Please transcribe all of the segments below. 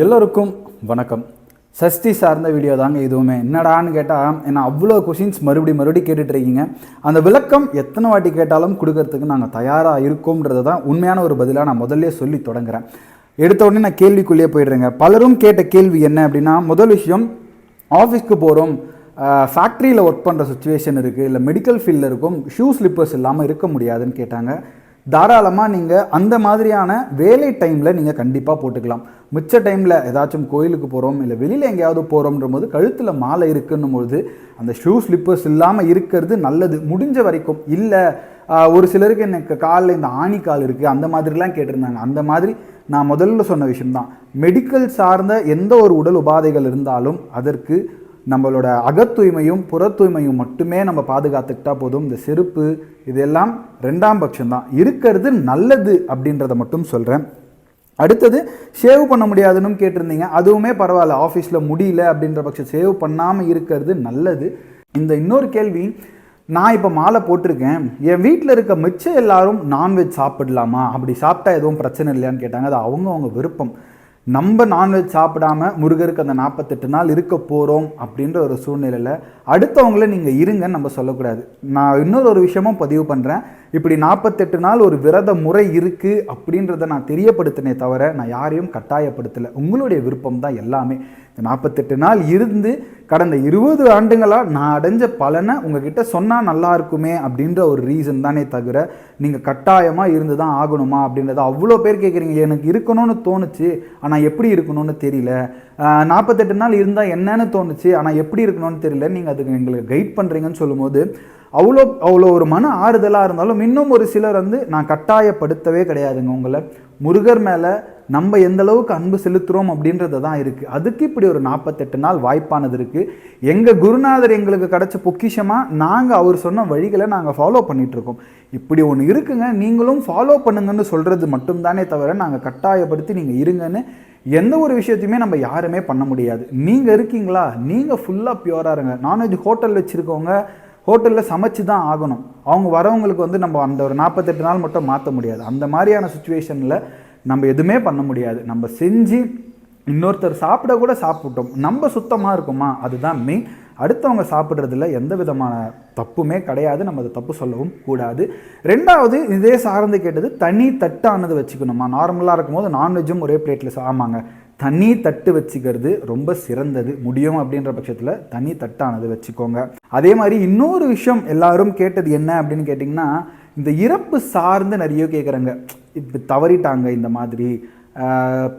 எல்லோருக்கும் வணக்கம். சஷ்டி சார்ந்த வீடியோ தாங்க இதுவுமே என்னடான்னு கேட்டால் என்ன அவ்வளோ கொஷின்ஸ் மறுபடி மறுபடி கேட்டுட்ருக்கீங்க. அந்த விளக்கம் எத்தனை வாட்டி கேட்டாலும் கொடுக்கறதுக்கு நாங்கள் தயாராக இருக்கோம்ன்றது தான் உண்மையான ஒரு பதிலாக நான் முதல்ல சொல்லி தொடங்குறேன். எடுத்த உடனே நான் கேள்விக்குள்ளேயே போயிடுறேங்க. பலரும் கேட்ட கேள்வி என்ன அப்படின்னா முதல் விஷயம் ஆஃபீஸ்க்கு போகிறோம் ஃபேக்ட்ரியில் ஒர்க் பண்ணுற சுச்சுவேஷன் இருக்குது இல்லை மெடிக்கல் ஃபீல்டில் இருக்கும் ஷூ ஸ்லிப்பர்ஸ் இல்லாமல் இருக்க முடியாதுன்னு கேட்டாங்க. தாராளமாக நீங்கள் அந்த மாதிரியான வேலை டைமில் நீங்கள் கண்டிப்பாக போட்டுக்கலாம். மிச்ச டைமில் ஏதாச்சும் கோயிலுக்கு போகிறோம் இல்லை வெளியில் எங்கேயாவது போகிறோம்ன்ற போது கழுத்தில் மாலை இருக்குன்னும் பொழுது அந்த ஷூ ஸ்லிப்பர்ஸ் இல்லாமல் இருக்கிறது நல்லது. முடிஞ்ச வரைக்கும் இல்லை ஒரு சிலருக்கு எனக்கு காலில் இந்த ஆணிக்கால் இருக்குது அந்த மாதிரிலாம் கேட்டிருந்தாங்க. அந்த மாதிரி நான் முதல்ல சொன்ன விஷயம்தான். மெடிக்கல் சார்ந்த எந்த ஒரு உடல் உபாதைகள் இருந்தாலும் அதற்கு நம்மளோட அகத்தூய்மையும் புறத்தூய்மையும் மட்டுமே நம்ம பாதுகாத்துக்கிட்டா போதும். இந்த செருப்பு இதெல்லாம் ரெண்டாம் பட்சம்தான். இருக்கிறது நல்லது அப்படின்றத மட்டும் சொல்கிறேன் அடுத்தது சேவ் பண்ண முடியாதுன்னு கேட்டிருந்தீங்க. அதுவுமே பரவாயில்ல ஆஃபீஸில் முடியல அப்படின்ற பட்சம் சேவ் பண்ணாமல் இருக்கிறது நல்லது. இந்த இன்னொரு கேள்வி நான் இப்போ மாலை போட்டிருக்கேன். என் வீட்டில் இருக்க மிச்சம் எல்லாரும் நான்வெஜ் சாப்பிடலாமா? அப்படி சாப்பிட்டா எதுவும் பிரச்சனை இல்லையான்னு கேட்டாங்க. அது அவங்கவுங்க விருப்பம். நம்ம நான்வெஜ் சாப்பிடாம முருகருக்கு அந்த நாற்பத்தெட்டு நாள் இருக்க போகிறோம் அப்படின்ற ஒரு சூழ்நிலையில் அடுத்தவங்கள நீங்கள் இருங்கன்னு நம்ம சொல்லக்கூடாது. நான் இன்னொரு ஒரு விஷயமும் பதிவு பண்ணுறேன் இப்படி நாற்பத்தெட்டு நாள் ஒரு விரத முறை இருக்குது அப்படின்றத நான் தெரியப்படுத்தினே தவிர நான் யாரையும் கட்டாயப்படுத்தலை. உங்களுடைய விருப்பம் தான் எல்லாமே. இந்த நாற்பத்தெட்டு நாள் இருந்து கடந்த இருபது ஆண்டுகளாக நான் அடைஞ்ச பலனை உங்ககிட்ட சொன்னால் நல்லா இருக்குமே அப்படின்ற ஒரு ரீசன் தானே தவிர நீங்கள் கட்டாயமாக இருந்து தான் ஆகணுமா அப்படின்றத அவ்வளோ பேர் கேட்குறீங்க எனக்கு இருக்கணும்னு தோணுச்சு ஆனால் எப்படி இருக்கணும்னு தெரியல. நாற்பத்தெட்டு நாள் இருந்தால் என்னன்னு தோணுச்சு ஆனால் எப்படி இருக்கணும்னு தெரியல. நீங்கள் அதுக்கு எங்களுக்கு கைட் பண்ணுறீங்கன்னு சொல்லும்போது அவ்வளோ அவ்வளோ ஒரு மன ஆறுதலாக இருந்தாலும் இன்னும் ஒரு சிலர் வந்து நான் கட்டாயப்படுத்தவே கிடையாதுங்க உங்களை. முருகர் மேலே நம்ம எந்த அளவுக்கு அன்பு செலுத்துகிறோம் அப்படின்றது தான் இருக்குது அதுக்கு இப்படி ஒரு நாற்பத்தெட்டு நாள் வாய்ப்பானது இருக்குது எங்கள் குருநாதர் எங்களுக்கு கிடச்ச பொக்கிஷமாக நாங்கள் அவர் சொன்ன வழிகளை நாங்கள் ஃபாலோ பண்ணிகிட்ருக்கோம் இப்படி ஒன்று இருக்குங்க நீங்களும் ஃபாலோ பண்ணுங்கன்னு சொல்கிறது மட்டும்தானே தவிர நாங்கள் கட்டாயப்படுத்தி நீங்கள் இருங்கன்னு எந்த ஒரு விஷயத்தையுமே நம்ம யாருமே பண்ண முடியாது. நீங்கள் இருக்கீங்களா? நீங்கள் ஃபுல்லாக பியூராக இருங்க. நான்வெஜ் ஹோட்டல் வச்சுருக்கவங்க ஹோட்டலில் சமைச்சு தான் ஆகணும். அவங்க வரவங்களுக்கு வந்து நம்ம அந்த ஒரு நாற்பத்தெட்டு நாள் மட்டும் மாற்ற முடியாது. அந்த மாதிரியான சுச்சுவேஷனில் நம்ம எதுவுமே பண்ண முடியாது. நம்ம செஞ்சு இன்னொருத்தர் சாப்பிட கூட சாப்பிட்டோம். நம்ம சுத்தமாக இருக்குமா? அதுதான் மெயின் அடுத்தவங்க சாப்பிட்றதுல எந்த விதமான தப்புமே கிடையாது. நம்ம அதை தப்பு சொல்லவும் கூடாது. ரெண்டாவது இதே சார்ந்து கேட்டது தனி தட்டானது வச்சுக்கணுமா? நார்மலாக இருக்கும்போது நான்வெஜ்ஜும் ஒரே பிளேட்டில் ஆமாங்க. தனி தட்டு வச்சுக்கிறது ரொம்ப சிறந்தது. முடியும் அப்படின்ற பட்சத்தில் தனி தட்டானது வச்சுக்கோங்க. அதே மாதிரி இன்னொரு விஷயம் எல்லாரும் கேட்டது என்ன அப்படின்னு கேட்டிங்கன்னா இந்த இறப்பு சார்ந்து நிறைய கேட்குறாங்க இப்போ தவறிட்டாங்க இந்த மாதிரி.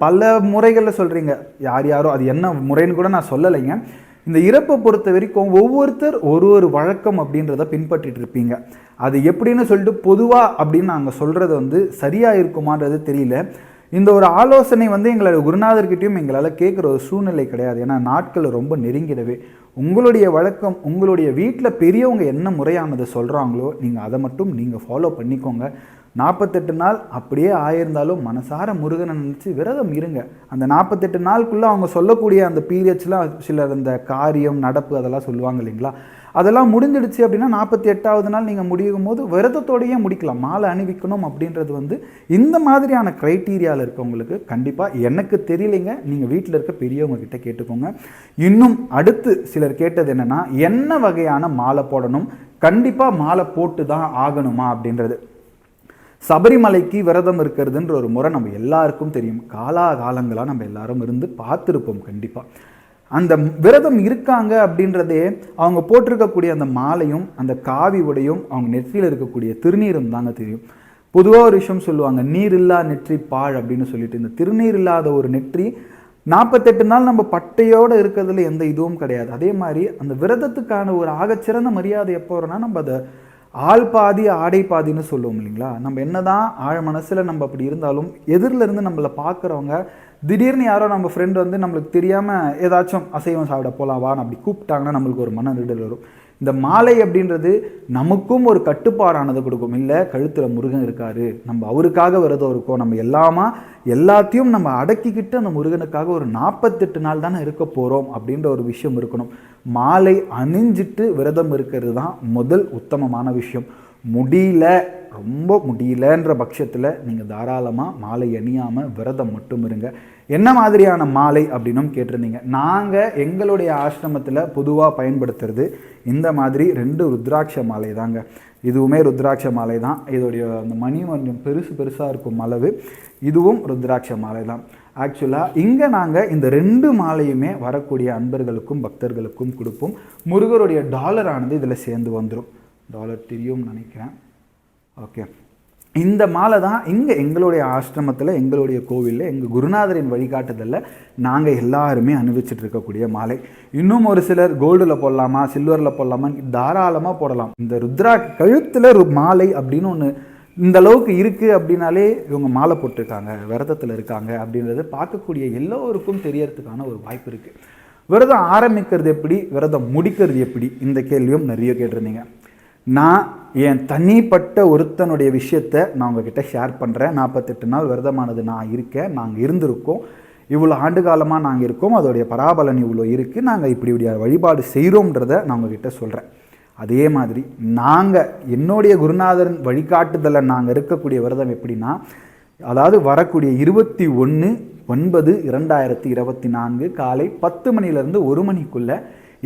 பல முறைகளில் சொல்கிறீங்க யார் யாரோ அது என்ன முறைன்னு கூட நான் சொல்லலைங்க. இந்த இறப்பை பொறுத்த வரைக்கும் ஒவ்வொருத்தர் ஒரு ஒரு வழக்கம் அப்படின்றத பின்பற்றிட்டு இருப்பீங்க. அது எப்படின்னு சொல்லிட்டு பொதுவாக அப்படின்னு நாங்கள் சொல்கிறது வந்து சரியாக இருக்குமான்றது தெரியல. இந்த ஒரு ஆலோசனை வந்து எங்களோட குருநாதர்கிட்டையும் எங்களால் கேட்குற ஒரு சூழ்நிலை கிடையாது. ஏன்னா நாட்கள் ரொம்ப நெருங்கிடவே உங்களுடைய வழக்கம் உங்களுடைய வீட்டில் பெரியவங்க என்ன முறையானதை சொல்கிறாங்களோ நீங்கள் அதை மட்டும் நீங்கள் ஃபாலோ பண்ணிக்கோங்க. நாற்பத்தெட்டு நாள் அப்படியே ஆயிருந்தாலும் மனசார முருகனை நினச்சி விரதம் இருங்க. அந்த நாற்பத்தெட்டு நாளுக்குள்ளே அவங்க சொல்லக்கூடிய அந்த பீரியட்ஸ்லாம் சிலர் அந்த காரியம் நடப்பு அதெல்லாம் சொல்லுவாங்க இல்லைங்களா? அதெல்லாம் முடிஞ்சிடுச்சு அப்படின்னா நாற்பத்தி எட்டாவது நாள் நீங்கள் முடியும் போது விரதத்தோடையே முடிக்கலாம். மாலை அணிவிக்கணும் அப்படின்றது வந்து இந்த மாதிரியான க்ரைட்டீரியாவில் இருக்கவங்களுக்கு கண்டிப்பாக எனக்கு தெரியலைங்க. நீங்கள் வீட்டில் இருக்க பெரியவங்க கிட்ட கேட்டுக்கோங்க. இன்னும் அடுத்து சிலர் கேட்டது என்னென்னா என்ன வகையான மாலை போடணும்? கண்டிப்பாக மாலை போட்டு தான் ஆகணுமா அப்படின்றது. சபரிமலைக்கு விரதம் இருக்கிறதுன்ற ஒரு முறை நம்ம எல்லாருக்கும் தெரியும். காலாகாலங்களாக நம்ம எல்லாரும் இருந்து பார்த்துருப்போம் கண்டிப்பாக அந்த விரதம் இருக்காங்க அப்படின்றதே அவங்க போட்டிருக்கக்கூடிய அந்த மாலையும் அந்த காவி உடையும் அவங்க நெற்றியில் இருக்கக்கூடிய திருநீரும் தாங்க தெரியும். பொதுவாக ஒரு விஷயம் சொல்லுவாங்க நீர் இல்லா நெற்றி பாழ் அப்படின்னு சொல்லிட்டு இந்த திருநீர் இல்லாத ஒரு நெற்றி நாற்பத்தெட்டு நாள் நம்ம பட்டையோடு இருக்கிறதுல எந்த இதுவும் கிடையாது. அதே மாதிரி அந்த விரதத்துக்கான ஒரு ஆகச்சிறந்த மரியாதை எப்போ வரும்னா நம்ம அதை ஆள் பாதி ஆடை பாதின்னு சொல்லுவோம் இல்லைங்களா? நம்ம என்னதான் ஆழ் மனசில் நம்ம அப்படி இருந்தாலும் எதிரில் இருந்து நம்மளை பார்க்குறவங்க திடீர்னு யாரோ நம்ம ஃப்ரெண்ட் வந்து நம்மளுக்கு தெரியாமல் ஏதாச்சும் அசைவம் சாப்பிட போகலாம் வான்னு அப்படி கூப்பிட்டாங்கன்னா நம்மளுக்கு ஒரு மன வரும். இந்த மாலை அப்படின்றது நமக்கும் ஒரு கட்டுப்பாடானது கொடுக்கும். இல்லை கழுத்தில் முருகன் இருக்காரு நம்ம அவருக்காக விரதம் இருக்கோம் நம்ம எல்லாமா எல்லாத்தையும் நம்ம அடக்கிக்கிட்டு அந்த முருகனுக்காக ஒரு நாற்பத்தெட்டு நாள் தானே இருக்க போகிறோம் அப்படின்ற ஒரு விஷயம் இருக்கணும். மாலை அணிஞ்சிட்டு விரதம் இருக்கிறது தான் முதல் உத்தமமான விஷயம். முடியல ரொம்ப முடியலன்ற பட்சத்தில் நீங்கள் தாராளமாக மாலை அணியாமல் விரதம் மட்டும் இருங்க. என்ன மாதிரியான மாலை அப்படின்னும் கேட்டிருந்தீங்க. நாங்கள் எங்களுடைய ஆசிரமத்தில் பொதுவாக பயன்படுத்துறது இந்த மாதிரி ரெண்டு ருத்ராட்ச மாலை தாங்க. இதுவுமே ருத்ராட்ச மாலை தான். இதோடைய அந்த மணி கொஞ்சம் பெருசு பெருசாக இருக்கும் அளவு இதுவும் ருத்ராட்ச மாலை தான். ஆக்சுவலாக இங்கே நாங்கள் இந்த ரெண்டு மாலையுமே வரக்கூடிய அன்பர்களுக்கும் பக்தர்களுக்கும் கொடுப்போம். முருகருடைய டாலர் ஆனது இதில் சேர்ந்து வந்துடும் டாலர் தெரியும்னு நினைக்கிறேன். ஓகே. இந்த மாலை தான் இங்கே எங்களுடைய ஆசிரமத்தில் எங்களுடைய கோவிலில் எங்கள் குருநாதரின் வழிகாட்டுதலில் நாங்கள் எல்லாருமே அனுபவிச்சுட்டு இருக்கக்கூடிய மாலை. இன்னும் ஒரு சிலர் கோல்டில் போடலாமா சில்வரில் போடலாமா தாராளமாக போடலாம். இந்த ருத்ரா கழுத்தில் மாலை அப்படின்னு ஒன்று இந்த அளவுக்கு இருக்குது அப்படின்னாலே இவங்க மாலை போட்டிருக்காங்க விரதத்தில் இருக்காங்க அப்படின்றது பார்க்கக்கூடிய எல்லோருக்கும் தெரியறதுக்கான ஒரு வாய்ப்பு இருக்குது விரதம் ஆரம்பிக்கிறது எப்படி விரதம் முடிக்கிறது எப்படி? இந்த கேள்வியும் நிறைய கேட்டிருந்தீங்க. நான் என் தனிப்பட்ட ஒருத்தனுடைய விஷயத்தை நான் உங்ககிட்ட ஷேர் பண்ணுறேன் நாற்பத்தெட்டு நாள் விரதமானது நான் இருக்கேன். நாங்கள் இருந்திருக்கோம். இவ்வளோ ஆண்டு காலமாக நாங்கள் இருக்கோம். அதோடைய பராபலன் இவ்வளோ இருக்குது நாங்கள் இப்படி இப்படி வழிபாடு செய்கிறோம்ன்றத நான் உங்ககிட்ட சொல்கிறேன் அதே மாதிரி நாங்கள் என்னுடைய குருநாதன் வழிகாட்டுதலில் நாங்கள் இருக்கக்கூடிய விரதம் எப்படின்னா அதாவது வரக்கூடிய இருபத்தி ஒன்று ஒன்பது இரண்டாயிரத்தி இருபத்தி நான்கு காலை பத்து மணிலேருந்து ஒரு மணிக்குள்ளே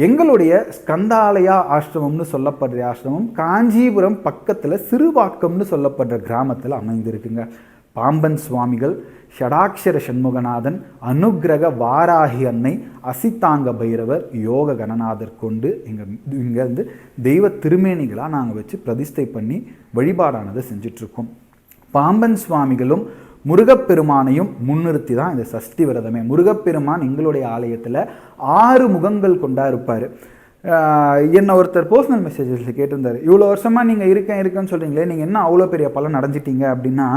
எங்களுடைய ஸ்கந்தாலயா ஆசிரமம்னு சொல்லப்படுற ஆசிரமம் காஞ்சிபுரம் பக்கத்தில் சிறுவாக்கம்னு சொல்லப்படுற கிராமத்தில் அமைந்திருக்குங்க. பாம்பன் சுவாமிகள் ஷடாட்சர சண்முகநாதன் அனுக்கிரக வாராகி அன்னை அசித்தாங்க பைரவர் யோக கணநாதர் கொண்டு இங்கே இங்கே வந்து தெய்வ திருமேனிகளாக நாங்கள் வச்சு பிரதிஷ்டை பண்ணி வழிபாடானதை செஞ்சிட்ருக்கோம். பாம்பன் சுவாமிகளும் முருகப்பெருமானையும் முன்னிறுத்தி தான் இந்த சஷ்டி விரதமே. முருகப்பெருமான் எங்களுடைய ஆலயத்தில் ஆறு முகங்கள் கொண்டா இருப்பார். என்ன ஒருத்தர் பர்சனல் மெசேஜஸில் கேட்டிருந்தார். இவ்வளோ வருஷமாக நீங்கள் இருக்கேன் இருக்கேன்னு சொல்கிறீங்களே நீங்கள் என்ன அவ்வளோ பெரிய பலன் அடைஞ்சிட்டீங்க? அப்படின்னா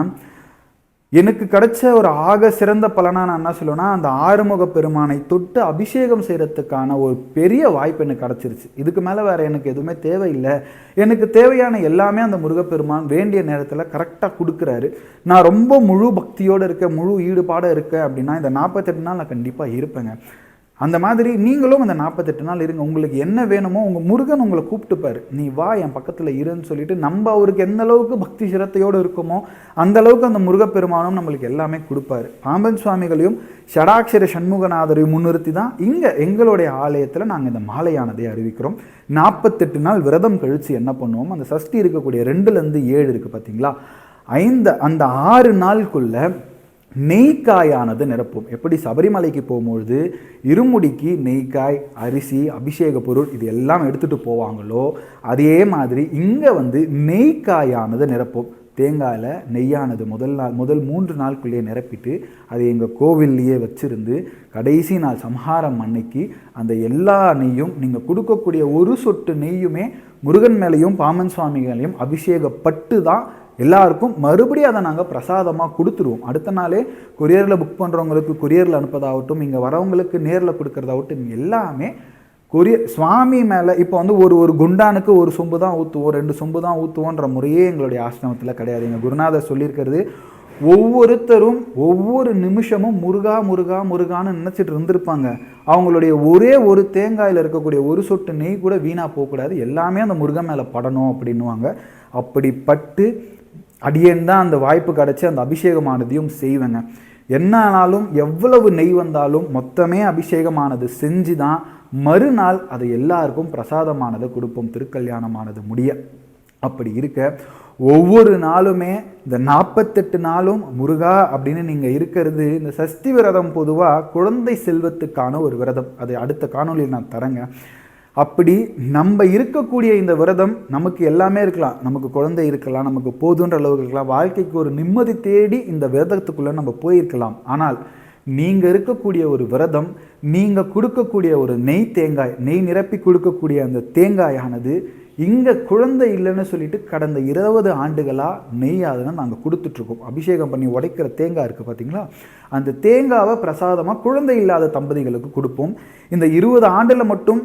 எனக்கு கிடைச்ச ஒரு ஆக சிறந்த பலனாக நான் என்ன சொல்லுவேன்னா அந்த ஆறுமுக பெருமானை தொட்டு அபிஷேகம் செய்கிறதுக்கான ஒரு பெரிய வாய்ப்பு எனக்கு கிடச்சிருச்சு. இதுக்கு மேலே வேறு எனக்கு எதுவுமே தேவையில்லை. எனக்கு தேவையான எல்லாமே அந்த முருகப்பெருமான் வேண்டிய நேரத்தில் கரெக்டாக கொடுக்குறாரு. நான் ரொம்ப முழு பக்தியோடு இருக்கேன் முழு ஈடுபாடு இருக்கேன் அப்படின்னா இந்த நாற்பத்தெட்டு நாள் நான் கண்டிப்பாக இருப்பேங்க. அந்த மாதிரி நீங்களும் அந்த நாற்பத்தெட்டு நாள் இருங்க. உங்களுக்கு என்ன வேணுமோ உங்கள் முருகன் உங்களை கூப்பிட்டுப்பார். நீ வா என் பக்கத்தில் இருன்னு சொல்லிட்டு நம்ம அவருக்கு எந்த அளவுக்கு பக்தி சிரத்தையோடு இருக்குமோ அந்த அளவுக்கு அந்த முருகப்பெருமானும் நம்மளுக்கு எல்லாமே கொடுப்பாரு. பாம்பன் சுவாமிகளையும் ஷடாட்சர சண்முகநாதரையும் முன்னிறுத்தி தான் இங்கே எங்களுடைய ஆலயத்தில் நாங்கள் இந்த மாலையானதை அறிவிக்கிறோம். நாற்பத்தெட்டு நாள் விரதம் கழித்து என்ன பண்ணுவோம் அந்த சஷ்டி இருக்கக்கூடிய ரெண்டுலேருந்து ஏழு இருக்குது பார்த்தீங்களா ஐந்து அந்த ஆறு நாளுக்குள்ளே நெய்க்காயானது நிரப்பும். எப்படி? சபரிமலைக்கு போகும்பொழுது இருமுடிக்கு நெய்க்காய் அரிசி அபிஷேக பொருள் இது எல்லாம் எடுத்துகிட்டு போவாங்களோ அதே மாதிரி இங்கே வந்து நெய்க்காயானது நிரப்பும். தேங்காயில் நெய்யானது முதல் நாள் முதல் மூன்று நாளுக்குள்ளேயே நிரப்பிட்டு அதை எங்கள் கோவில்லையே வச்சுருந்து கடைசி நாள் சம்ஹாரம் அன்னைக்கு அந்த எல்லா நெய்யும் நீங்கள் கொடுக்கக்கூடிய ஒரு சொட்டு நெய்யுமே முருகன் மேலேயும் பாமன் சுவாமிகளையும் அபிஷேகப்பட்டு தான் எல்லாருக்கும் மறுபடியும் அதை நாங்கள் பிரசாதமாக கொடுத்துருவோம். அடுத்த நாளே கொரியரில் புக் பண்ணுறவங்களுக்கு கொரியரில் அனுப்பதாகட்டும் இங்கே வரவங்களுக்கு நேரில் கொடுக்குறதாகட்டும் எல்லாமே கொரியர் சுவாமி மேலே இப்போ வந்து ஒரு ஒரு குண்டானுக்கு ஒரு சொம்பு தான் ஊற்றுவோம் ரெண்டு சொம்பு தான் ஊற்றுவோன்ற முறையே எங்களுடைய ஆசிரமத்தில் கிடையாது. எங்கள் குருநாதர் சொல்லியிருக்கிறது ஒவ்வொருத்தரும் ஒவ்வொரு நிமிஷமும் முருகா முருகா முருகான்னு நினச்சிட்டு இருந்திருப்பாங்க. அவங்களுடைய ஒரே ஒரு தேங்காயில் இருக்கக்கூடிய ஒரு சொட்டு நெய் கூட வீணாக போகக்கூடாது. எல்லாமே அந்த முருகன் மேலே படணும் அப்படின்னுவாங்க. அப்படிப்பட்டு அடியேன் தான் அந்த வாய்ப்பு கிடச்சி அந்த அபிஷேகமானதையும் செய்வேங்க. என்ன ஆனாலும் எவ்வளவு நெய் வந்தாலும் மொத்தமே அபிஷேகமானது செஞ்சு தான் மறுநாள் அதை எல்லாருக்கும் பிரசாதமானதை கொடுப்போம். திருக்கல்யாணமானது முடிய. அப்படி இருக்க ஒவ்வொரு நாளுமே இந்த நாற்பத்தெட்டு நாளும் முருகா அப்படின்னு நீங்கள் இருக்கிறது இந்த சஷ்டி விரதம் பொதுவாக குழந்தை செல்வத்துக்கான ஒரு விரதம். அதை அடுத்த காணொலியில் நான் தரேங்க. அப்படி நம்ம இருக்கக்கூடிய இந்த விரதம் நமக்கு எல்லாமே இருக்கலாம். நமக்கு குழந்தை இருக்கலாம் நமக்கு போதுன்ற அளவுக்கு இருக்கலாம். வாழ்க்கைக்கு ஒரு நிம்மதி தேடி இந்த விரதத்துக்குள்ளே நம்ம போயிருக்கலாம். ஆனால் நீங்கள் இருக்கக்கூடிய ஒரு விரதம் நீங்கள் கொடுக்கக்கூடிய ஒரு நெய் தேங்காய் நெய் நிரப்பி கொடுக்கக்கூடிய அந்த தேங்காயானது இங்கே குழந்தை இல்லைன்னு சொல்லிட்டு கடந்த இருபது ஆண்டுகளாக நெய் அதனை நாங்கள் கொடுத்துட்ருக்கோம். அபிஷேகம் பண்ணி உடைக்கிற தேங்காய் இருக்குது பார்த்தீங்களா அந்த தேங்காவை பிரசாதமாக குழந்தை இல்லாத தம்பதிகளுக்கு கொடுப்போம். இந்த இருபது ஆண்டில் மட்டும்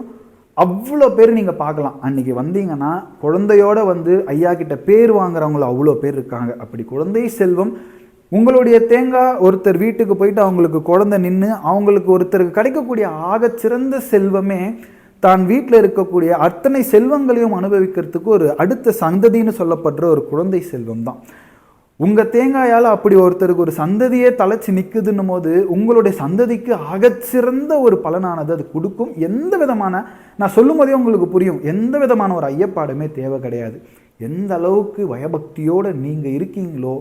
அவ்வளோ பேர் நீங்கள் பார்க்கலாம். அன்றைக்கி வந்தீங்கன்னா குழந்தையோட வந்து ஐயா கிட்ட பேர் வாங்குறவங்களும் அவ்வளோ பேர் இருக்காங்க. அப்படி குழந்தை செல்வம் உங்களுடைய தேங்காய் ஒருத்தர் வீட்டுக்கு போயிட்டு அவங்களுக்கு குழந்தை நின்று அவங்களுக்கு ஒருத்தருக்கு கிடைக்கக்கூடிய ஆகச்சிறந்த செல்வமே தான் வீட்டில் இருக்கக்கூடிய அத்தனை செல்வங்களையும் அனுபவிக்கிறதுக்கு ஒரு அடுத்த சந்ததின்னு சொல்லப்படுற ஒரு குழந்தை செல்வம் தான். உங்கள் தேங்காயால் அப்படி ஒருத்தருக்கு ஒரு சந்ததியே தலைச்சு நிற்குதுன்னும் போது உங்களுடைய சந்ததிக்கு ஆகச்சிறந்த ஒரு பலனானது அது கொடுக்கும். எந்த விதமான நான் சொல்லும் போதே உங்களுக்கு புரியும். எந்த விதமான ஒரு ஐயப்பாடுமே தேவை கிடையாது. எந்த அளவுக்கு வயபக்தியோடு நீங்கள் இருக்கீங்களோ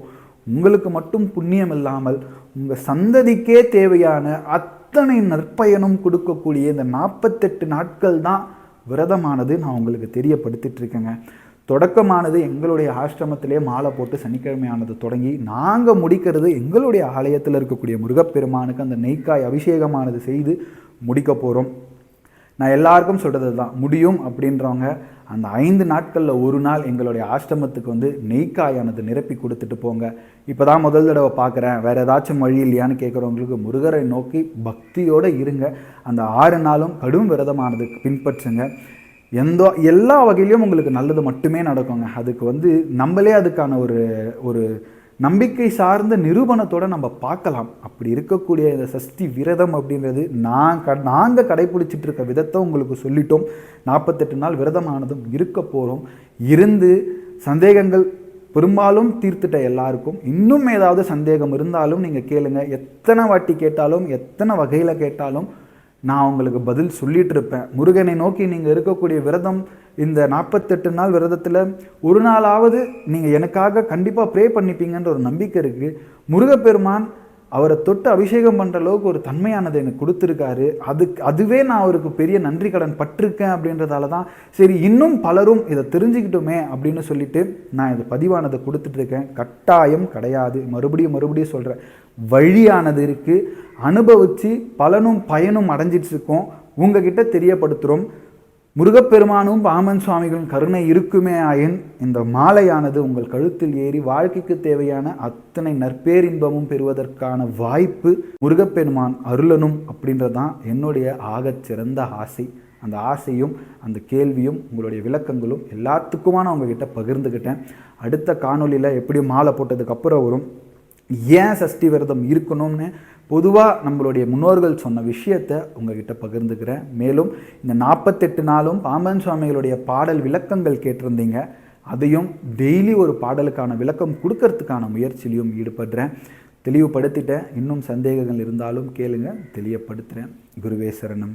உங்களுக்கு மட்டும் புண்ணியம் இல்லாமல் உங்கள் சந்ததிக்கே தேவையான அத்தனை நற்பயனும் கொடுக்கக்கூடிய இந்த நாற்பத்தெட்டு நாட்கள் தான் விரதமானது நான் உங்களுக்கு தெரியப்படுத்திட்டு இருக்கேங்க. தொடக்கமானது எங்களுடைய ஆசிரமத்திலே மாலை போட்டு சனிக்கிழமையானது தொடங்கி நாங்கள் முடிக்கிறது எங்களுடைய ஆலயத்தில் இருக்கக்கூடிய முருகப்பெருமானுக்கு அந்த நெய்க்காய் அபிஷேகமானது செய்து முடிக்க போகிறோம் நான் எல்லாருக்கும் சொல்கிறது தான் முடியும் அப்படின்றவங்க அந்த ஐந்து நாட்களில் ஒரு நாள் எங்களுடைய ஆசிரமத்துக்கு வந்து நெய்க்காயானது நிரப்பி கொடுத்துட்டு போங்க. இப்போ தான் முதல் தடவை பார்க்குறேன் வேறு ஏதாச்சும் வழி இல்லையான்னு கேட்குறவங்களுக்கு முருகரை நோக்கி பக்தியோடு இருங்க. அந்த ஆறு நாளும் கடும் விரதமானது பின்பற்றுங்க. எந்த எல்லா வகையிலையும் உங்களுக்கு நல்லது மட்டுமே நடக்குங்க. அதுக்கு வந்து நம்மளே அதுக்கான ஒரு ஒரு நம்பிக்கை சார்ந்த நிரூபணத்தோட நம்ம பார்க்கலாம். அப்படி இருக்கக்கூடிய இந்த சஷ்டி விரதம் அப்படின்றது நான் க நாங்கள் கடைபிடிச்சிட்டு இருக்க விதத்தை உங்களுக்கு சொல்லிட்டோம். நாற்பத்தெட்டு நாள் விரதமானதும் இருக்க போகிறோம் இருந்து சந்தேகங்கள் பெரும்பாலும் தீர்த்துட்ட எல்லாருக்கும் இன்னும் ஏதாவது சந்தேகம் இருந்தாலும் நீங்கள் கேளுங்க. எத்தனை வாட்டி கேட்டாலும் எத்தனை வகையில் கேட்டாலும் நான் உங்களுக்கு பதில் சொல்லிட்டு இருப்பேன் முருகனை நோக்கி நீங்கள் இருக்கக்கூடிய விரதம் இந்த நாற்பத்தெட்டு நாள் விரதத்தில் ஒரு நாளாவது நீங்கள் எனக்காக கண்டிப்பாக ப்ரே பண்ணிப்பீங்கன்ற ஒரு நம்பிக்கை இருக்குது முருகப்பெருமான் அவரை தொட்டு அபிஷேகம் பண்ணுற அளவுக்கு ஒரு தன்மையானது எனக்கு கொடுத்துருக்காரு. அதுக்கு அதுவே நான் அவருக்கு பெரிய நன்றி கடன் பட்டிருக்கேன் அப்படின்றதால தான் சரி இன்னும் பலரும் இதை தெரிஞ்சுக்கிட்டோமே அப்படின்னு சொல்லிட்டு நான் இது பதிவானதை கொடுத்துட்ருக்கேன் கட்டாயம் கிடையாது. மறுபடியும் மறுபடியும் சொல்கிறேன் வழியானது இருக்குது அனுபவித்து பலனும் பயனும் அடைஞ்சிட்டு இருக்கோம். உங்ககிட்ட தெரியப்படுத்துகிறோம் முருகப்பெருமானும் பாமன் சுவாமிகளின் கருணை இருக்குமே ஆயின் இந்த மாலையானது உங்கள் கழுத்தில் ஏறி வாழ்க்கைக்கு தேவையான அத்தனை நற்பேரின்பமும் பெறுவதற்கான வாய்ப்பு முருகப்பெருமான் அருளனும் அப்படின்றதான் என்னுடைய ஆகச் சிறந்த ஆசை. அந்த ஆசையும் அந்த கேள்வியும் உங்களுடைய விளக்கங்களும் எல்லாத்துக்குமான உங்ககிட்ட பகிர்ந்துக்கிட்டேன் அடுத்த காணொலியில் எப்படி மாலை போட்டதுக்கப்புறம் வரும். ஏன் சஷ்டி விரதம் இருக்கணும்னு பொதுவாக நம்மளுடைய முன்னோர்கள் சொன்ன விஷயத்தை உங்ககிட்ட பகிர்ந்துக்கிறேன். மேலும் இந்த நாற்பத்தெட்டு நாளும் பாம்பன் சுவாமிகளுடைய பாடல் விளக்கங்கள் கேட்டிருந்தீங்க. அதையும் டெய்லி ஒரு பாடலுக்கான விளக்கம் கொடுக்கறதுக்கான முயற்சியிலையும் ஈடுபடுறேன். தெளிவுபடுத்திட்டேன். இன்னும் சந்தேகங்கள் இருந்தாலும் கேளுங்க. தெளியப்படுத்துகிறேன் குருவே சரணம்.